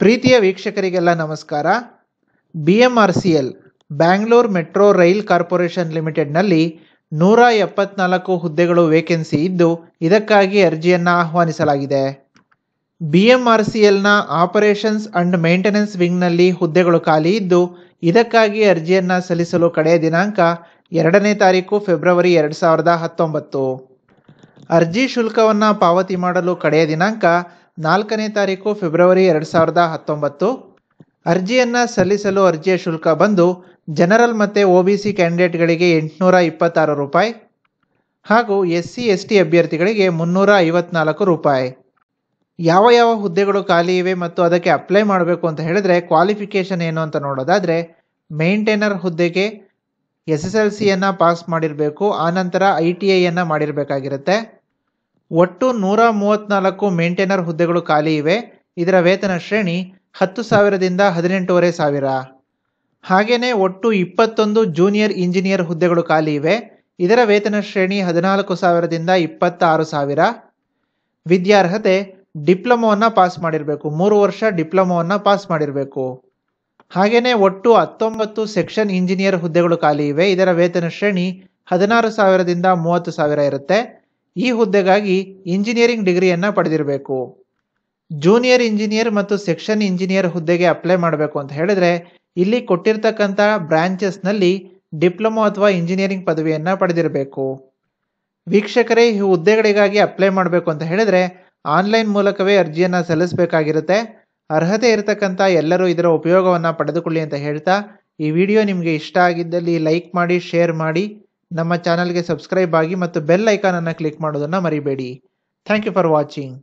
ಪ್ರೀತಿಯ ವೀಕ್ಷಕರಿಗೆಲ್ಲ ನಮಸ್ಕಾರ. B M R C L Bangalore metro rail corporation ಲಿಮಿಟೆಡ್ನಲ್ಲಿ ನೂರ ಎಪ್ಪತ್ನಾಲ್ಕು ಹುದ್ದೆಗಳು ವೇಕೆನ್ಸಿ ಇದ್ದು, ಇದಕ್ಕಾಗಿ ಅರ್ಜಿಯನ್ನು ಆಹ್ವಾನಿಸಲಾಗಿದೆ. ಬಿ ಎಂ ಆರ್ ಸಿ ಎಲ್ನ ಆಪರೇಷನ್ಸ್ ಅಂಡ್ ಮೇಂಟೆನೆನ್ಸ್ ವಿಂಗ್ನಲ್ಲಿ ಹುದ್ದೆಗಳು ಖಾಲಿ ಇದ್ದು, ಇದಕ್ಕಾಗಿ ಅರ್ಜಿಯನ್ನು ಸಲ್ಲಿಸಲು ಕಡೆಯ ದಿನಾಂಕ ಎರಡನೇ ತಾರೀಕು ಫೆಬ್ರವರಿ ಎರಡು ಸಾವಿರದ ಹತ್ತೊಂಬತ್ತು. ಅರ್ಜಿ ಶುಲ್ಕವನ್ನು ಪಾವತಿ ಮಾಡಲು ಕಡೆಯ ದಿನಾಂಕ ನಾಲ್ಕನೇ ತಾರೀಕು ಫೆಬ್ರವರಿ ಎರಡು ಸಾವಿರದ ಹತ್ತೊಂಬತ್ತು. ಅರ್ಜಿಯನ್ನು ಸಲ್ಲಿಸಲು ಅರ್ಜಿಯ ಶುಲ್ಕ ಬಂದು ಜನರಲ್ ಮತ್ತು ಒ ಬಿ ಸಿ ಕ್ಯಾಂಡಿಡೇಟ್ಗಳಿಗೆ ಎಂಟುನೂರ ಇಪ್ಪತ್ತಾರು ರೂಪಾಯಿ ಹಾಗೂ ಎಸ್ ಸಿ ಎಸ್ ಟಿ ಅಭ್ಯರ್ಥಿಗಳಿಗೆ ಮುನ್ನೂರ ಐವತ್ನಾಲ್ಕು ರೂಪಾಯಿ. ಯಾವ ಯಾವ ಹುದ್ದೆಗಳು ಖಾಲಿ ಇವೆ ಮತ್ತು ಅದಕ್ಕೆ ಅಪ್ಲೈ ಮಾಡಬೇಕು ಅಂತ ಹೇಳಿದ್ರೆ ಕ್ವಾಲಿಫಿಕೇಷನ್ ಏನು ಅಂತ ನೋಡೋದಾದರೆ ಮೇಂಟೈನರ್ ಹುದ್ದೆಗೆ ಎಸ್ ಎಸ್ ಎಲ್ ಸಿಯನ್ನು ಪಾಸ್ ಮಾಡಿರಬೇಕು ಆನಂತರ ಐ ಟಿ ಐಯನ್ನು ಮಾಡಿರಬೇಕಾಗಿರುತ್ತೆ. ಒಟ್ಟು ನೂರ ಮೂವತ್ತ್ನಾಲ್ಕು ಮೇಂಟೇನರ್ ಹುದ್ದೆಗಳು ಖಾಲಿ ಇವೆ. ಇದರ ವೇತನ ಶ್ರೇಣಿ ಹತ್ತು ಸಾವಿರದಿಂದ ಹದಿನೆಂಟೂವರೆ ಸಾವಿರ. ಹಾಗೆಯೇ ಒಟ್ಟು ಇಪ್ಪತ್ತೊಂದು ಜೂನಿಯರ್ ಇಂಜಿನಿಯರ್ ಹುದ್ದೆಗಳು ಖಾಲಿ ಇವೆ. ಇದರ ವೇತನ ಶ್ರೇಣಿ ಹದಿನಾಲ್ಕು ಸಾವಿರದಿಂದ ಇಪ್ಪತ್ತಾರು ಸಾವಿರ. ವಿದ್ಯಾರ್ಹತೆ, ಡಿಪ್ಲೊಮೋವನ್ನು ಪಾಸ್ ಮಾಡಿರಬೇಕು. ಮೂರು ವರ್ಷ ಡಿಪ್ಲೊಮೋವನ್ನು ಪಾಸ್ ಮಾಡಿರಬೇಕು. ಹಾಗೆಯೇ ಒಟ್ಟು ಹತ್ತೊಂಬತ್ತು ಸೆಕ್ಷನ್ ಇಂಜಿನಿಯರ್ ಹುದ್ದೆಗಳು ಖಾಲಿ ಇವೆ. ಇದರ ವೇತನ ಶ್ರೇಣಿ ಹದಿನಾರು ಸಾವಿರದಿಂದ ಮೂವತ್ತು ಸಾವಿರ ಇರುತ್ತೆ. ಈ ಹುದ್ದೆಗಾಗಿ ಇಂಜಿನಿಯರಿಂಗ್ ಡಿಗ್ರಿಯನ್ನು ಪಡೆದಿರಬೇಕು. ಜೂನಿಯರ್ ಇಂಜಿನಿಯರ್ ಮತ್ತು ಸೆಕ್ಷನ್ ಇಂಜಿನಿಯರ್ ಹುದ್ದೆಗೆ ಅಪ್ಲೈ ಮಾಡಬೇಕು ಅಂತ ಹೇಳಿದ್ರೆ ಇಲ್ಲಿ ಕೊಟ್ಟಿರ್ತಕ್ಕಂಥ ಬ್ರಾಂಚಸ್ನಲ್ಲಿ ಡಿಪ್ಲೊಮೊ ಅಥವಾ ಇಂಜಿನಿಯರಿಂಗ್ ಪದವಿಯನ್ನು ಪಡೆದಿರಬೇಕು. ವೀಕ್ಷಕರೇ, ಈ ಹುದ್ದೆಗಳಿಗಾಗಿ ಅಪ್ಲೈ ಮಾಡಬೇಕು ಅಂತ ಹೇಳಿದ್ರೆ ಆನ್ಲೈನ್ ಮೂಲಕವೇ ಅರ್ಜಿಯನ್ನು ಸಲ್ಲಿಸಬೇಕಾಗಿರುತ್ತೆ. ಅರ್ಹತೆ ಇರತಕ್ಕಂಥ ಎಲ್ಲರೂ ಇದರ ಉಪಯೋಗವನ್ನು ಪಡೆದುಕೊಳ್ಳಿ ಅಂತ ಹೇಳ್ತಾ ಈ ವಿಡಿಯೋ ನಿಮಗೆ ಇಷ್ಟ ಆಗಿದ್ದಲ್ಲಿ ಲೈಕ್ ಮಾಡಿ, ಶೇರ್ ಮಾಡಿ. ನಮ್ಮ ಚಾನಲ್ಗೆ ಸಬ್ಸ್ಕ್ರೈಬ್ ಆಗಿ ಮತ್ತು ಬೆಲ್ ಐಕಾನನ್ನು ಕ್ಲಿಕ್ ಮಾಡೋದನ್ನು ಮರಿಬೇಡಿ. Thank you for watching